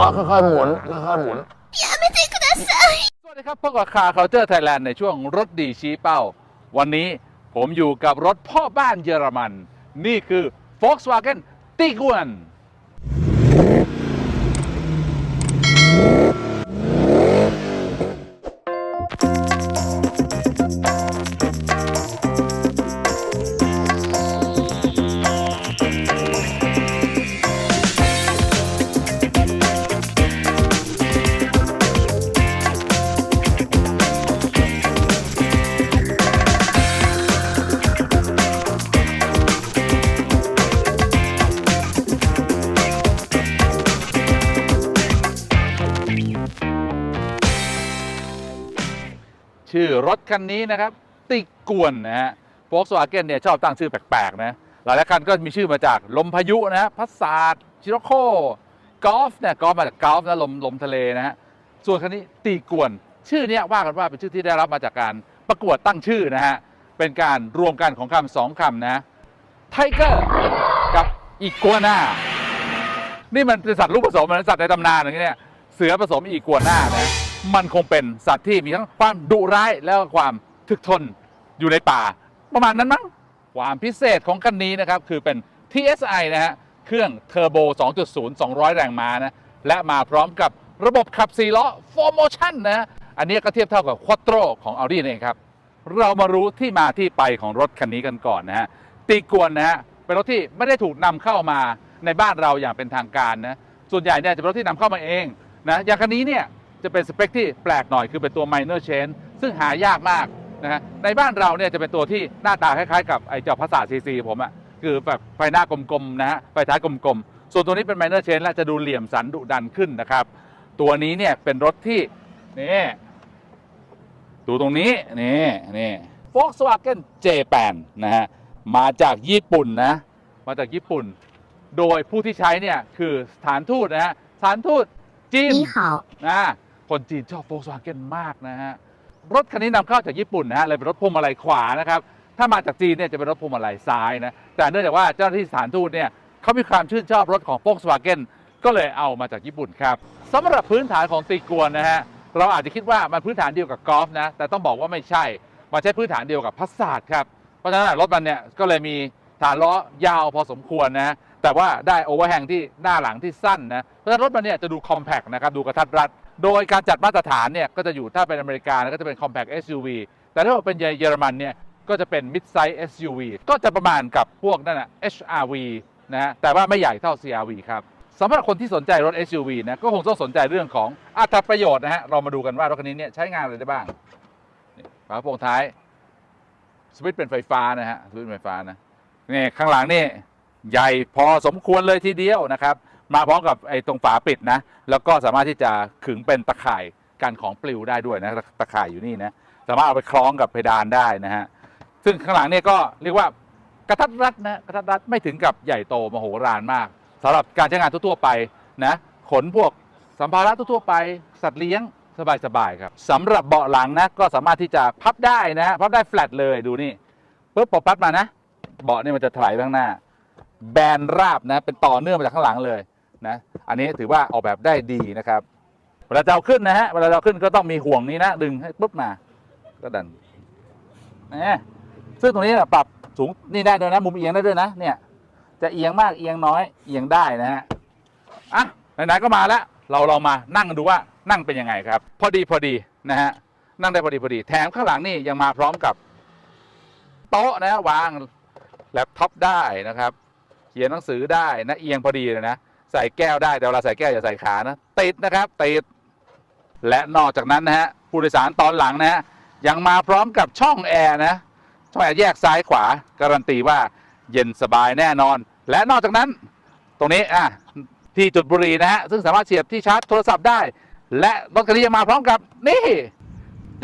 อ๋อค่อยๆหมุนค่อยๆหมุนสวัสดีครับพบกับคาร์เคาเจอร์ไทยแลนด์ในช่วงรถดีชี้เป้า วันนี้ผมอยู่กับรถพ่อบ้านเยอรมัน นี่คือ Volkswagen Tiguan ชื่อร คันนี้นะครับ ติกวนนะฮะ Volkswagen เนี่ยชอบตั้งชื่อแปลกๆนะหลายๆคันก็มีชื่อมาจากลมพายุนะฮะพัสาดชิโรโคกอล์ฟเนี่ยกอล์ฟมาจากกอล์ฟนะลมลมทะเลนะฮะส่วนคันนี้ตีกวน ชื่อเนี้ยว่ากันว่าเป็นชื่อที่ได้รับมาจากการประกวดตั้งชื่อนะฮะเป็นการรวมกันของคำสองคำนะไทเกอร์กับอีกัวนานี่มันเป็นสัตว์ลูกผสมมันสัตว์ในตำนานอย่างเงี้ยเสือผสมอีกัวน่านะ มันคงเป็นสัตว์ที่มีทั้งความดุร้ายแล้วก็ความถึกทนอยู่ในป่า ประมาณนั้นมั้งความพิเศษของคันนี้นะครับคือเป็น TSI นะฮะเครื่องเทอร์โบ 2.0 200 แรงม้านะและมาพร้อมกับระบบขับ4ล้อ 4Motion นะอันนี้ก็เทียบเท่ากับ Quattro ของ Audi นั่นเองครับ เรามารู้ที่มาที่ไปของรถคันนี้กันก่อนนะฮะตีกวนนะฮะเป็นรถที่ไม่ได้ถูกนำเข้ามาในบ้านเราอย่างเป็นทางการนะส่วนใหญ่เนี่ยจะเป็นรถที่นำเข้ามาเองนะอย่างคันนี้เนี่ย จะเป็นสเปคที่แปลกหน่อยคือเป็นตัว minor change ซึ่งหายากมากนะฮะในบ้านเราเนี่ยจะเป็นตัวที่หน้าตาคล้ายๆ กับไอ้เจ้าภาษาซีซีผมอะคือแบบไฟหน้ากลมๆนะฮะไฟท้ายกลมๆ ส่วนตัวนี้เป็น minor change และจะดูเหลี่ยมสันดุดันขึ้นนะครับ ตัวนี้เนี่ยเป็นรถที่นี่ดูตรงนี้นี่นี่ Volkswagen J8 นะฮะมาจากญี่ปุ่นนะมาจากญี่ปุ่น โดยผู้ที่ใช้เนี่ยคือสถานทูตนะฮะสถานทูตจีน你好，นะ คนจีนชอบ Volkswagen มากนะฮะ รถคันนี้นำเข้าจากญี่ปุ่นนะฮะเลยเป็นรถพวงมาลัยขวานะครับ ถ้ามาจากจีนเนี่ยจะเป็นรถพวงมาลัยซ้ายนะ แต่เนื่องจากว่าเจ้าหน้าที่สถานทูตเนี่ยเขามีความชื่นชอบรถของ Volkswagen ก็เลยเอามาจากญี่ปุ่นครับสำหรับพื้นฐานของตีกวนนะฮะเราอาจจะคิดว่ามันพื้นฐานเดียวกับกอล์ฟนะ แต่ต้องบอกว่าไม่ใช่ มันใช้พื้นฐานเดียวกับพัสสาดครับ เพราะฉะนั้นรถมันเนี่ยก็เลยมีฐานล้อยาวพอสมควรนะ แต่ว่าได้โอเวอร์แฮงที่หน้าหลังที่สั้นนะ เพราะฉะนั้นรถมันเนี่ยจะดูคอมแพกนะครับ ดูกระทัดรัด โดยการจัดมาตรฐานเนี่ยก็จะอยู่ถ้าเป็นอเมริกาก็จะเป็น compact SUV แต่ถ้าเป็นเยอรมันเนี่ยก็จะเป็น mid size SUV ก็จะประมาณกับพวกนั่นนะ HRV นะฮะแต่ว่าไม่ใหญ่เท่า CRV ครับสำหรับคนที่สนใจรถ SUV นะก็คงต้องสนใจเรื่องของอัตราประโยชน์นะฮะเรามาดูกันว่ารถคันนี้เนี่ยใช้งานอะไรได้บ้างฝากระโปรงท้ายสวิตช์เป็นไฟฟ้านะฮะสวิตช์ไฟฟ้านะนี่ข้างหลังนี่ใหญ่พอสมควรเลยทีเดียวนะครับ มาพร้อมกับไอ้ตรงฝาปิดนะ แล้วก็สามารถที่จะขึงเป็นตะข่ายกันของปลิวได้ด้วยนะตะข่ายอยู่นี่นะสามารถเอาไปคล้องกับเพดานได้นะฮะซึ่งข้างหลังเนี่ยก็เรียกว่ากระทัดรัดนะกระทัดรัดไม่ถึงกับใหญ่โตมโหฬารมากสำหรับการใช้งานทั่วๆไปนะขนพวกสัมภาระทั่วๆไป สัตว์เลี้ยงสบายๆครับสำหรับเบาะหลังนะก็สามารถที่จะพับได้นะฮะพับได้แฟลตเลยดูนี่ปุ๊บพอพับมานะ เบาะนี่มันจะถลายไปข้างหน้า แบนราบนะ เป็นต่อเนื่องมาจากข้างหลังเลย นะอันนี้ถือว่าออกแบบได้ดีนะครับเวลาจะเอาขึ้นนะฮะเวลาเราขึ้นก็ต้องมีห่วงนี้นะดึงให้ปุ๊บมา ก็ดันนะซึ่งตรงนี้นะปรับสูงนี่ได้ด้วยนะมุมเอียงได้ด้วยนะ เนี่ย จะเอียงมากเอียงน้อยเอียงได้นะฮะอะไหนๆก็มาแล้วเราลองมานั่งดูว่านั่งเป็นยังไงครับ พอดีพอดีนะฮะนั่งได้พอดีพอดี แถมข้างหลังนี่ยังมาพร้อมกับ โต๊ะนะวางแล็ปท็อปได้นะครับ เขียนหนังสือได้นะเอียงพอดีเลยนะ ใส่แก้วได้แต่เวลาใส่แก้วอย่าใส่ขานะติดนะครับติดและนอกจากนั้นนะฮะผู้โดยสารตอนหลังนะฮะยังมาพร้อมกับช่องแอร์นะช่องแอร์แยกซ้ายขวาการันตีว่าเย็นสบายแน่นอน และนอกจากนั้น ตรงนี้อะที่จุดบุรีนะฮะซึ่งสามารถเสียบที่ชาร์จโทรศัพท์ได้ และรถคันนี้ยังมาพร้อมกับนี่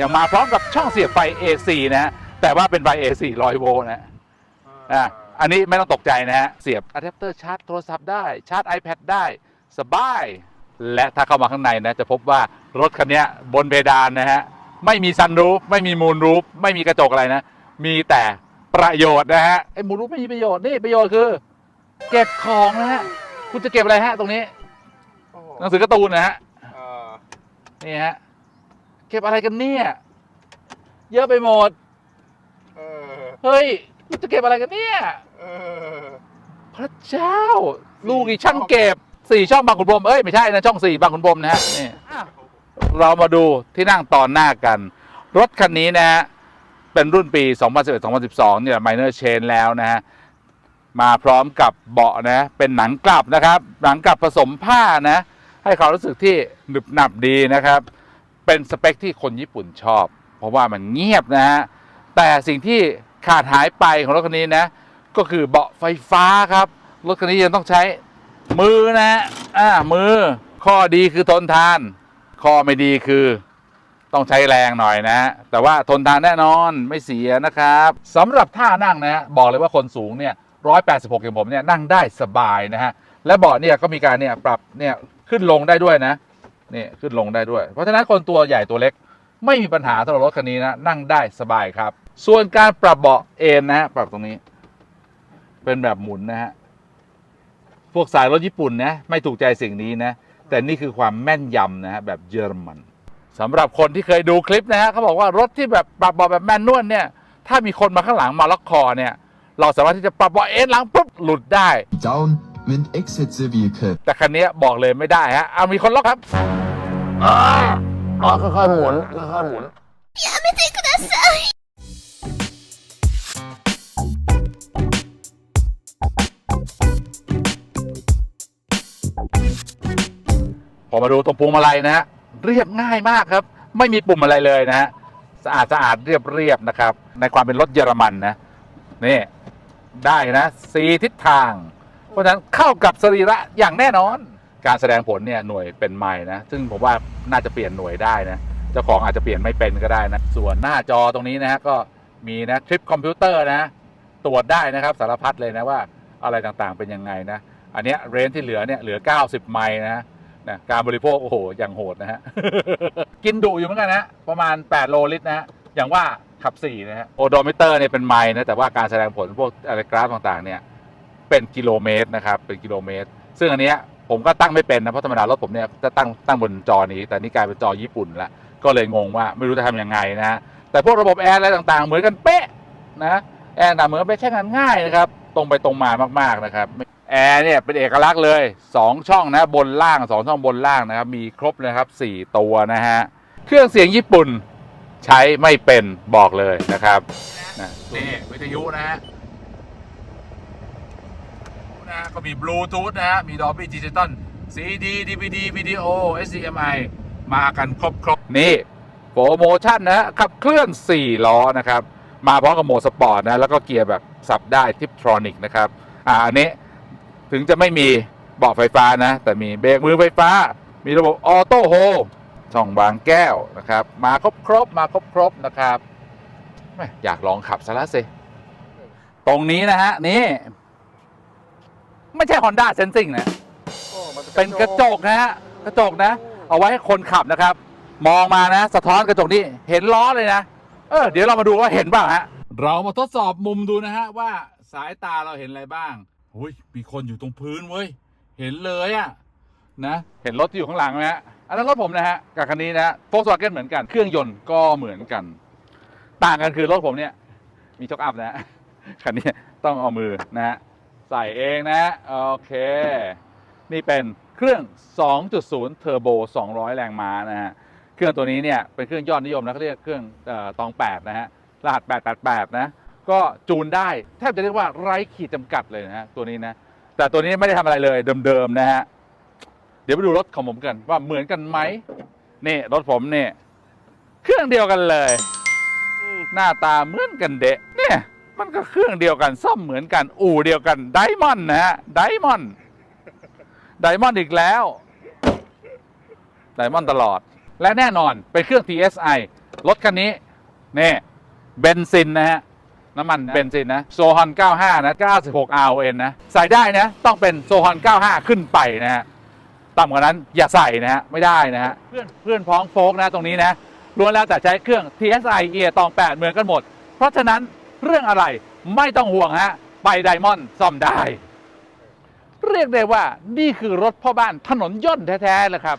ยังมาพร้อมกับช่องเสียบไฟ AC นะฮะแต่ว่าเป็นไฟ AC 100 โวลต์นะอะ อันนี้ไม่ต้องตกใจนะฮะ เสียบอะแดปเตอร์ชาร์จโทรศัพท์ได้ ชาร์จ iPad ได้ สบาย และถ้าเข้ามาข้างในนะ จะพบว่ารถคันเนี้ยบนเพดานนะฮะ ไม่มีซันรูฟไม่มีมูนรูฟไม่มีกระจกอะไรนะ มีแต่ประโยชน์นะฮะ ไอ้มูนรูฟไม่มีประโยชน์ นี่ประโยชน์คือ เก็บของนะฮะ คุณจะเก็บอะไรฮะ ตรงนี้โอ้โหหนังสือการ์ตูนนะฮะเออนี่ฮะ เก็บอะไรกันเนี่ย เยอะไปหมดเออเฮ้ย จะเก็บอะไรกันเนี่ย เออ พระเจ้า ลูกอีกช่างเก็บสี่ช่องบางขุนพรหมเอ้ยไม่ใช่นะช่องสี่บางขุนพรหมนะฮะนี่เรามาดูที่นั่งตอนหน้ากัน รถคันนี้นะฮะเป็นรุ่นปี 2011-2012 เนี่ย minor chain แล้วนะฮะ มาพร้อมกับเบาะนะ เป็นหนังกลับนะครับ หนังกลับผสมผ้านะ ให้ความรู้สึกที่หนึบหนับดีนะครับ เป็นสเปคที่คนญี่ปุ่นชอบ เพราะว่ามันเงียบนะฮะ แต่สิ่งที่ขาดหายไปของรถคันนี้นะ ก็คือเบาะไฟฟ้าครับ รถคันนี้ยังต้องใช้มือนะฮะอ่ามือ ข้อดีคือทนทาน ข้อไม่ดีคือต้องใช้แรงหน่อยนะฮะแต่ว่าทนทานแน่นอนไม่เสียนะครับสำหรับท่านั่งนะฮะบอกเลยว่าคนสูงเนี่ย186อย่างผมเนี่ยนั่งได้สบายนะฮะและเบาะเนี่ยก็มีการเนี่ยปรับเนี่ยขึ้นลงได้ด้วยนะนี่ขึ้นลงได้ด้วย เพราะฉะนั้นคนตัวใหญ่ตัวเล็ก ไม่มีปัญหาสำหรับรถคันนี้นะนั่งได้สบายครับ ส่วนการปรับเบาะเอนนะฮะปรับตรงนี้ เป็นแบบหมุนนะฮะ พวกสายรถญี่ปุ่นนะไม่ถูกใจสิ่งนี้นะ แต่นี่คือความแม่นยำนะฮะแบบเยอรมันสำหรับคนที่เคยดูคลิปนะฮะเขาบอกว่ารถที่แบบปรับเบาะแบบแมนนวลเนี่ย ถ้ามีคนมาข้างหลังมาล็อกคอเนี่ย เราสามารถที่จะปรับเบาะเอ็นหลังปุ๊บหลุดได้ Downwind Exit Vehicle แต่คันนี้บอกเลยไม่ได้ฮะเอามีคนล็อกครับอ๋อค่อยๆหมุนค่อยๆหมุน พอมาดูตรงพวงมาลัยนะฮะเรียบง่ายมากครับ ไม่มีปุ่มอะไรเลยนะฮะสะอาดสะอาดเรียบเรียบนะครับ ในความเป็นรถเยอรมันนะนี่ได้นะสีทิศทาง เพราะฉะนั้นเข้ากับสรีระอย่างแน่นอน การแสดงผลเนี่ยหน่วยเป็นไมล์นะซึ่งผมว่าน่าจะเปลี่ยนหน่วยได้นะเจ้าของอาจจะเปลี่ยนไม่เป็นก็ได้นะส่วนหน้าจอตรงนี้นะฮะก็มีนะทริปคอมพิวเตอร์นะตรวจได้นะครับสารพัดเลยนะว่าอะไรต่างๆเป็นยังไงนะอันเนี้ยเรนที่เหลือเนี่ยเหลือ 90 ไมล์นะ นะการบริโภคโอ้โหอย่างโหดนะฮะ กินดุอยู่เหมือนกันนะประมาณ 8 โลลิตรนะฮะอย่างว่าขับ4นะฮะโอโดมิเตอร์เนี่ยเป็นไมล์นะแต่ว่าการแสดงผลพวกอะไรกราฟต่างๆเนี่ยเป็นกิโลเมตรนะครับเป็นกิโลเมตร ซึ่งอันเนี้ยผมก็ตั้งไม่เป็นนะเพราะธรรมดารถผมเนี่ยจะตั้งตั้งบนจอนี้ แต่นี่กลายเป็นจอญี่ปุ่นละก็เลยงงว่าไม่รู้จะทำยังไงนะ แต่พวกระบบแอร์อะไรต่างๆ เหมือนกันเป๊ะนะแอร์ต่างเหมือนกันเป๊ะใช้งานง่ายนะครับ ตรงไปตรงมามากๆนะครับ แอร์เนี่ยเป็นเอกลักษณ์เลย 2 ช่องนะบนล่าง 2 ช่องบนล่างนะครับ มีครบเลยครับ 4 ตัวนะฮะ เครื่องเสียงญี่ปุ่นใช้ไม่เป็นบอกเลยนะครับนี่วิทยุนะฮะนะก็มีบลูทูธนะฮะ มี Dolby Digital CD DVD วิดีโอ HDMI มากันครบครบนี่โปรโมชั่นนะฮะขับเคลื่อน 4 ล้อนะครับ มาพร้อมกับโหมดสปอร์ตนะ แล้วก็เกียร์แบบสับได้ทิปทรอนิกนะครับ อ่าอันนี้ ถึงจะไม่มีเบาะไฟฟ้านะ แต่มีเบรกมือไฟฟ้า มีระบบออโต้โฮช่องวางแก้วนะครับ มาครบครบๆมาครบครบๆนะครับแม่อยากลองขับซะแล้วสิ ตรงนี้นะฮะ นี่ ไม่ใช่ Honda Sensing นะโอ้มันเป็นกระจกนะฮะ กระจกนะ เอาไว้ให้คนขับนะครับ มองมานะ สะท้อนกระจกนี่ เห็นล้อเลยนะ เออ เดี๋ยวเรามาดูว่าเห็นบ้างฮะ เรามาทดสอบมุมดูนะฮะว่าสายตาเราเห็นอะไรบ้าง อุ้ยมีคนอยู่ตรงพื้นเว้ย เห็นเลยอะนะ เห็นรถที่อยู่ข้างหลังไหมฮะ อันนั้นรถผมนะฮะ กับคันนี้นะฮะโฟล์ s วาเกนเหมือนกัน เครื่องยนต์ก็เหมือนกัน ต่างกันคือรถผมเนี่ย มีช็อคอัพนะฮะ คันนี้ต้องเอามือนะฮะ ใส่เองนะโอเค นี่เป็นเครื่อง 2.0 เทอร์โบ 200 แรงม้านะฮะ เครื่องตัวนี้เนี่ยเป็นเครื่องยอดนิยมนะเขาเรียกเครื่องเออตอง 8 นะฮะ รหัส 888 นะ ก็จูนได้แทบจะเรียกว่าไร้ขีดจำกัดเลยนะฮะตัวนี้นะ แต่ตัวนี้ไม่ได้ทำอะไรเลยเดิมๆนะฮะ เดี๋ยวไปดูรถของผมกันว่าเหมือนกันไหมนี่รถผมเนี่ยเครื่องเดียวกันเลย หน้าตาเหมือนกันเดะเนี่ย มันก็เครื่องเดียวกันซ่อมเหมือนกัน อู่เดียวกันไดมอนด์นะฮะไดมอนด์ไดมอนด์อีกแล้วไดมอนด์ตลอด และแน่นอนเป็นเครื่อง TSI รถคันนี้นี่เบนซินนะฮะ น้ำมันเบนซินนะโซฮอน 95 นะ 96 RON นะ ใส่ได้นะ ต้องเป็นโซฮอน 95 ขึ้นไปนะฮะต่ำกว่านั้นอย่าใส่นะฮะ ไม่ได้นะฮะ เพื่อนเพื่อนพ้องโฟกนะตรงนี้นะล้วนแล้วแต่ใช้เครื่อง TSI เอียตอง 8 เหมือนกันหมด เพราะฉะนั้นเรื่องอะไรไม่ต้องห่วงฮะ ไปไดมอนด์ซ่อมได้ เรียกได้ว่านี่คือรถพ่อบ้านถนนย่นแท้ๆเลยครับ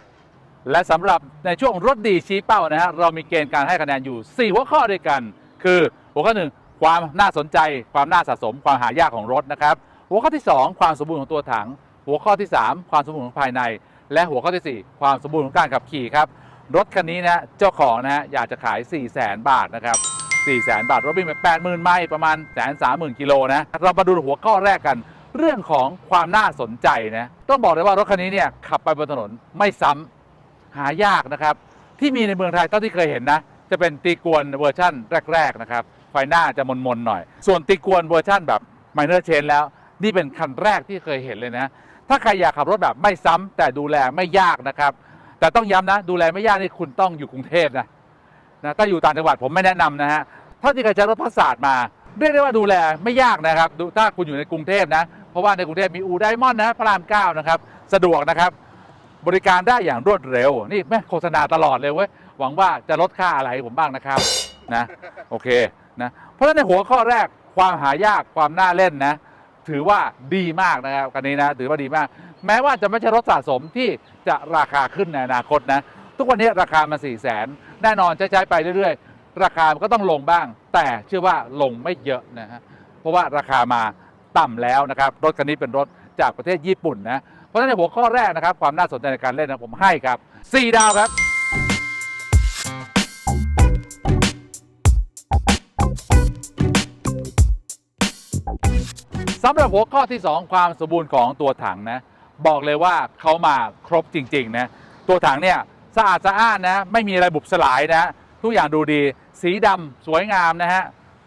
และสำหรับในช่วงรถดีชี้เป้านะฮะเรามีเกณฑ์การให้คะแนนอยู่ 4 หัวข้อด้วยกัน คือหัวข้อหนึ่ง ความน่าสนใจ ความน่าสะสม ความหายากของรถนะครับ หัวข้อที่ 2 ความสมบูรณ์ของตัวถัง หัวข้อที่ 3 ความสมบูรณ์ของภายใน และหัวข้อทีสี่4 ความสมบูรณ์ของการขับขี่ครับรถคันนี้นะเจ้าของนะอยากจะขาย 4 0 0 0 0 0บาทนะครับ4 0 0 0 0 0บาทรถวิ่งไป80,000 ไมล์ประมาณแสนสามหมื่นกิโลนะเรามาดูหัวข้อแรกกัน เรื่องของความน่าสนใจนะต้องบอกเลยว่ารถคันนี้เนี่ยขับไปบนถนนไม่ซ้ำหายากนะครับ ที่มีในเมืองไทยเท่าที่เคยเห็นนะ จะเป็นตีกวนเวอร์ชั่นแรก ๆ นะครับ ไฟหน้าจะมนๆหน่อย ส่วนตีกวนเวอร์ชั่นแบบไมเนอร์เชนแล้ว นี่เป็นคันแรกที่เคยเห็นเลยนะ ถ้าใครอยากขับรถแบบไม่ซ้ำแต่ดูแลไม่ยากนะครับ แต่ต้องย้ำนะ ดูแลไม่ยากนี่คุณต้องอยู่กรุงเทพนะนะถ้าอยู่ต่างจังหวัดผมไม่แนะนำนะฮะเท่าที่เคยใช้รถพัสสาดมาเรียกได้ว่าดูแลไม่ยากนะครับดูถ้าคุณอยู่ในกรุงเทพนะ เพราะว่าในกรุงเทพมีอูไดมอนด์นะพระรามเก้านะครับสะดวกนะครับ บริการได้อย่างรวดเร็ว นี่แม่โฆษณาตลอดเลยเว้ยหวังว่าจะลดค่าอะไรผมบ้างนะครับนะโอเค นะเพราะฉะนั้นในหัวข้อแรกความหายากความน่าเล่นนะถือว่าดีมากนะครับกันนี้นะถือว่าดีมาก แม้ว่าจะไม่ใช่รถสะสมที่จะราคาขึ้นในอนาคตนะทุกวันนี้ราคามา4ี่แสนแน่นอนจะใช้ไปเรื่อยๆ ราคาก็ต้องลงบ้าง แต่เชื่อว่าลงไม่เยอะนะฮะเพราะว่าราคามาต่ำแล้วนะครับรถคันนี้เป็นรถจากประเทศญี่ปุ่นนะเพราะฉะนั้นในหัวข้อแรกนะครับความน่าสนใจในการเล่นนะผมให้ครับ 4 ดาวครับ สำหรับหัวข้อที่ 2 ความสมบูรณ์ของตัวถังนะ บอกเลยว่าเขามาครบจริงๆนะตัวถังเนี่ยสะอาดสะอ้านนะไม่มีอะไรบุบสลายนะ ทุกอย่างดูดีสีดำสวยงามนะฮะ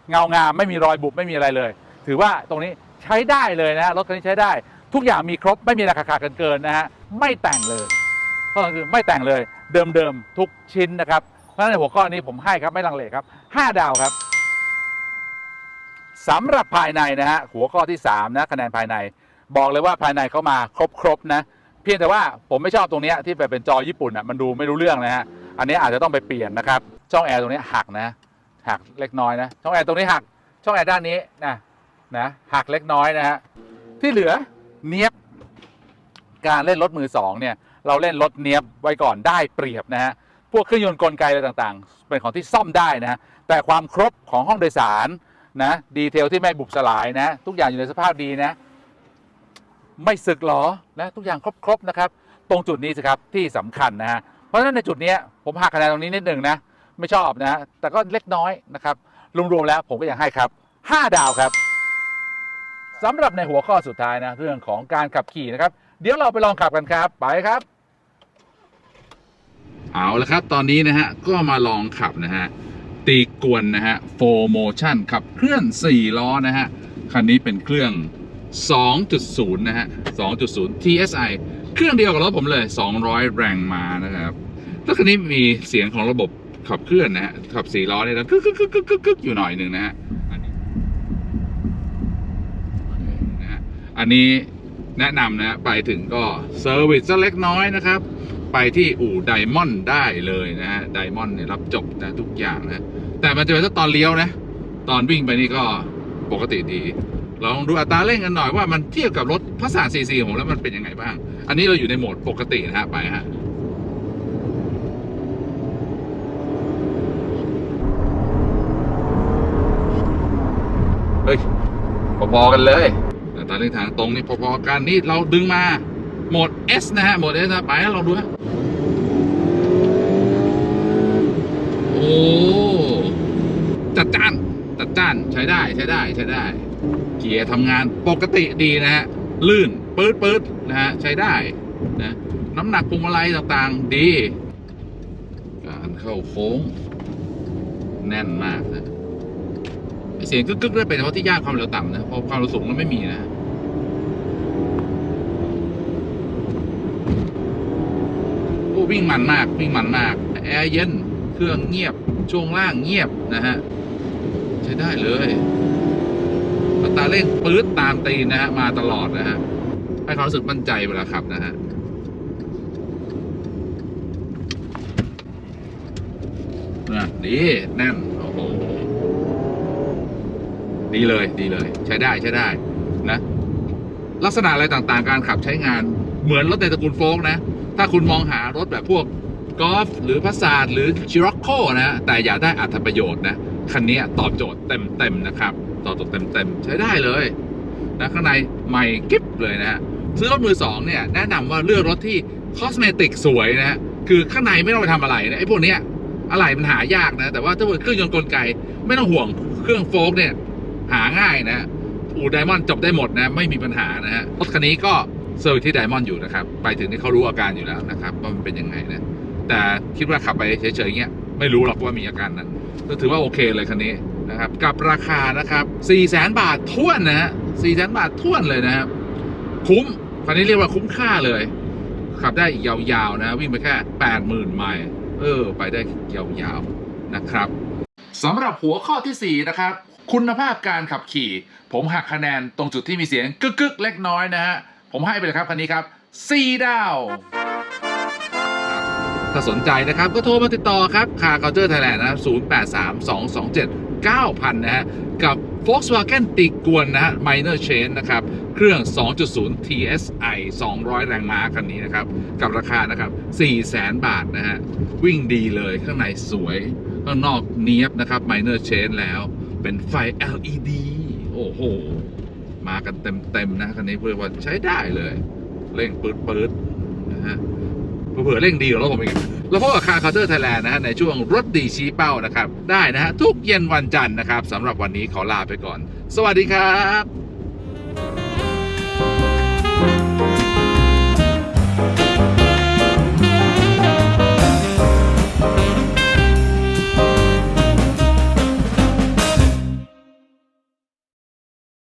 เงางามไม่มีรอยบุบไม่มีอะไรเลย ถือว่าตรงนี้ใช้ได้เลยนะรถคันนี้ใช้ได้ ทุกอย่างมีครบไม่มีราคาขาดเกินๆนะฮะไม่แต่งเลยก็คือไม่แต่งเลยเดิมๆทุกชิ้นนะครับเพราะฉะนั้นในหัวข้อนี้ผมให้ครับไม่ลังเลครับ 5 ดาวครับ สำหรับภายในนะฮะหัวข้อที่3นะคะแนนภายใน บอกเลยว่าภายในเขามาครบๆนะ เพียงแต่ว่าผมไม่ชอบตรงนี้ที่ไปเป็นจอญี่ปุ่นอะมันดูไม่รู้เรื่องนะฮะอันนี้อาจจะต้องไปเปลี่ยนนะครับ ช่องแอร์ตรงนี้หักนะหักเล็กน้อยนะ ช่องแอร์ตรงนี้หัก ช่องแอร์ด้านนี้นะนะหักเล็กน้อยนะฮะที่เหลือเนี้ยบการเล่นรถมือสองเนี่ยเราเล่นรถเนี้ยบไว้ก่อนได้เปรียบนะฮะพวกเครื่องยนต์กลไกอะไรต่างๆ เป็นของที่ซ่อมได้นะฮะแต่ความครบของห้องโดยสาร นะดีเทลที่ไม่บุบสลายนะ ทุกอย่างอยู่ในสภาพดีนะ ไม่สึกหรอนะทุกอย่างครบๆนะครับ ตรงจุดนี้สิครับที่สำคัญนะฮะเพราะฉะนั้นในจุดนี้ผมหักคะแนนตรงนี้นิดหนึ่งนะไม่ชอบนะ แต่ก็เล็กน้อยนะครับรวมๆแล้วผมก็ยังให้ครับ 5 ดาวครับสำหรับในหัวข้อสุดท้ายนะเรื่องของการขับขี่นะครับ เดี๋ยวเราไปลองขับกันครับ ไปครับ เอาละครับ ตอนนี้นะฮะก็มาลองขับนะฮะ ตีกวนนะฮะโฟโมชั่นขับเคลื่อน 4 ล้อนะฮะ คันนี้เป็นเครื่อง 2.0 นะฮะ 2.0 TSI เครื่องเดียวกับรถผมเลย 200 แรงม้านะครับแล้วคันนี้มีเสียงของระบบขับเคลื่อนนะฮะ ขับสี่ล้อเนี่ยนะกึกกึกกึกกึกกึกกึกอยู่หน่อยหนึ่งนะฮะอันนี้แนะนำนะฮะไปถึงก็เซอร์วิสเล็กน้อยนะครับ ไปที่อู่ไดมอนด์ได้เลยนะฮะไดมอนด์เนี่ยรับจบนะทุกอย่างนะ แต่มันจะเป็นตอนเลี้ยวนะ ตอนวิ่งไปนี่ก็ปกติดีลองดูอัตราเร่งกันหน่อยว่ามันเทียบกับรถพัสสาซีซีของผมแล้วมันเป็นยังไงบ้าง อันนี้เราอยู่ในโหมดปกตินะฮะไปฮะเฮ้ยพอๆกันเลยอัตราเร่งทางตรงนี่พอๆกันนี่เราดึงมาโหมด S นะฮะโหมด S นะไปฮะลองดูฮะโอ้านใช้ได้ใช้ได้ใช้ได้ เกียร์ทำงานปกติดีนะฮะลื่นปื๊ดปื๊ดนะฮะใช้ได้นะน้ำหนักพวงมาลัยต่างๆดี การเข้าโค้ง แน่นมากนะเสียงกึกๆด้วยเป็นเฉพาะที่ยานความเร็วต่ำนะเพราะความเร็วสูงมันไม่มีนะโอ้วิ่งมันมากวิ่งมันมาก แอร์เย็น เครื่องเงียบ ช่วงล่างเงียบนะฮะ ช้ได้เลยอัตราเร่งปื๊ดตามตีนนะฮะมาตลอดนะฮะให้ควาสึกมั่นใจเวลาขับนะฮะนะดีแน่นโอ้โหดีเลยดีเลย ใช้ได้ใช้ได้นะ ลักษณะอะไรต่างๆ การขับใช้งานเหมือนรถในตระกูลโฟล์กนะ ถ้าคุณมองหารถแบบพวกกอล์ฟหรือพัสซาดหรือชิร็อกโคนะ แต่อย่าได้อัตประโยชน์นะ คันนี้ตอบโจทย์เต็มๆนะครับ ตอบโจทย์เต็มๆ ใช้ได้เลยนะข้างในใหม่กิ๊บเลยนะฮะซื้อรถมือสองเนี่ยแนะนำว่าเลือกรถที่คอสเมติกสวยนะฮะคือข้างในไม่ต้องไปทำอะไรนะไอ้พวกเนี้ยอะไรมันหายากนะ แต่ว่าถ้าเป็นเครื่องยนต์กลไก ไม่ต้องห่วงเครื่องโฟล์กเนี่ยหาง่ายนะอูไดมอนด์จบได้หมดนะไม่มีปัญหานะฮะรถคันนี้ก็เซอร์วิสที่ไดมอนด์อยู่นะครับ ไปถึงนี่เขารู้อาการอยู่แล้วนะครับว่ามันเป็นยังไงนะแต่คิดว่าขับไปเฉยๆเงี้ยไม่รู้หรอกว่ามีอาการนั้น ก็ถือว่าโอเคเลยคันนี้นะครับ กับราคานะครับ4 0 0 0 0บาทท้วนนะฮะ4 0 0 0 0บาทท้วนเลยนะครับ คุ้มคันนี้เรียกว่าคุ้มค่าเลย ขับได้อีกยาวๆนะ วิ่งไปแค่ 80,000ไมล์เออ ไปได้ยาวๆนะครับสำหรับหัวข้อทีสี่ 4 นะครับ คุณภาพการขับขี่ ผมหักคะแนนตรงจุดที่มีเสียงกึกๆ เล็กน้อยนะฮะ ผมให้ไปเลยครับคันนี้ครับ4ดาว ถ้าสนใจนะครับ ก็โทรมาติดต่อครับคา r เคาน์เตอร์ไทยแลนด์นะครับ083227 9000นะฮะ กับ Volkswagen ติกวนนะฮะ Minor Change นะครับ เครื่อง 2.0 TSI 200 แรงม้าคันนี้นะครับ กับราคานะครับ 400,000 บาทนะฮะ วิ่งดีเลยข้างในสวย ข้างนอกเนียบนะครับ Minor Change แล้ว เป็นไฟ LED โอ้โห มากันเต็มๆนะคันนี้เพื่อว่าใช้ได้เลย เร่งปืดๆนะฮะ เผื่อเร่งดีกว่ารถผมอีกแล้วพบกับคาร์คาเตอร์ไทยแลนด์นะฮะในช่วงรถดีชี้เป้านะครับ ได้นะฮะทุกเย็นวันจันทร์นะครับสำหรับวันนี้ขอลาไปก่อน สวัสดีครับ